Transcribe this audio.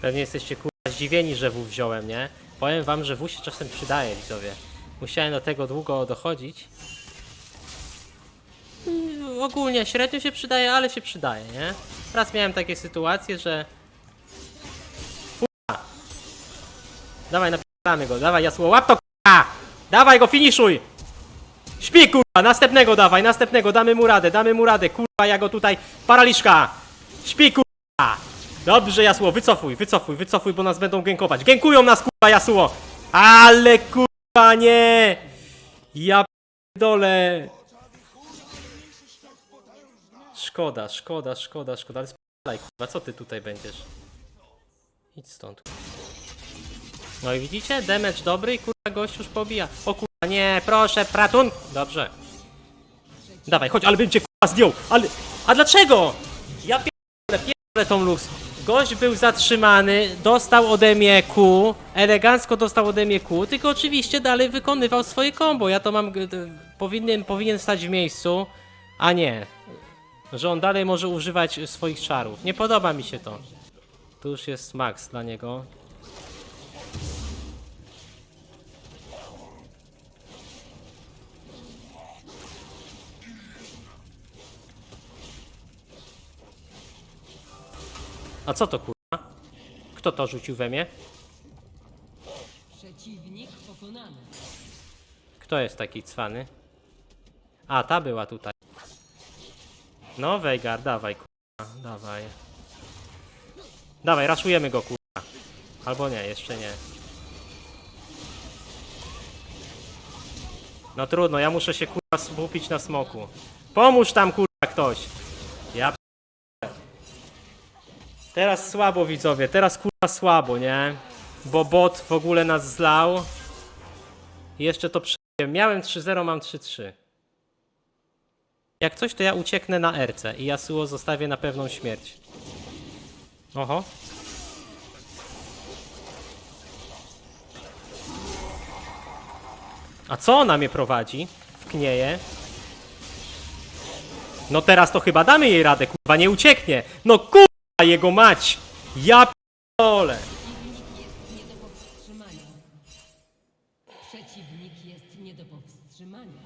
Pewnie jesteście kurwa zdziwieni, że W wziąłem, nie? Powiem wam, że W się czasem przydaje, widzowie. Musiałem do tego długo dochodzić. Mm, Ogólnie średnio się przydaje, ale się przydaje, nie? Raz miałem takie sytuacje, że... Kurwa. Dawaj, napisamy go, dawaj jasło, łap to kurwa! Dawaj go, finiszuj! Śpi kurwa, następnego dawaj, następnego, damy mu radę, damy mu radę, kurwa, ja go tutaj, paraliżka! Śpi kurwa! Dobrze, Jasło, wycofuj, wycofuj, wycofuj, bo nas będą gękować. Gękują nas, kurwa, Jasło! Ale kurwa nie! Ja dole. Szkoda, szkoda, szkoda, szkoda, ale spalaj, kurwa, co ty tutaj będziesz? Idź stąd. No i widzicie, damage dobry i kurwa gość już pobija. O kurwa, nie, proszę, pratun! Dobrze. Dawaj, chodź, ale bym cię kurwa zdjął, ale... A dlaczego? Ja pierdolę, pierdolę tą lux. Gość był zatrzymany, dostał ode mnie Q, elegancko dostał ode mnie Q, tylko oczywiście dalej wykonywał swoje combo. Ja to mam, powinien, powinien stać w miejscu, a nie. Że on dalej może używać swoich czarów. Nie podoba mi się to. Tu już jest max dla niego. A co to kurwa? Kto to rzucił we mnie? Przeciwnik pokonany. Kto jest taki cwany? A, ta była tutaj. No, Veigar, dawaj, kurwa, dawaj. Dawaj, raszujemy go, kurwa. Albo nie, jeszcze nie. No trudno, ja muszę się, kurwa, skupić na smoku. Pomóż tam, kurwa, ktoś. Ja Teraz słabo, widzowie, teraz, kurwa, słabo, nie? Bo bot w ogóle nas zlał. Jeszcze to przejąłem. Miałem 3-0, mam 3-3. Jak coś, to ja ucieknę na RC i Yasuo zostawię na pewną śmierć. Oho. A co ona mnie prowadzi? Wknieje. No teraz to chyba damy jej radę, kurwa, nie ucieknie. No kurwa, jego mać! Ja p***ole! Przeciwnik jest nie do powstrzymania.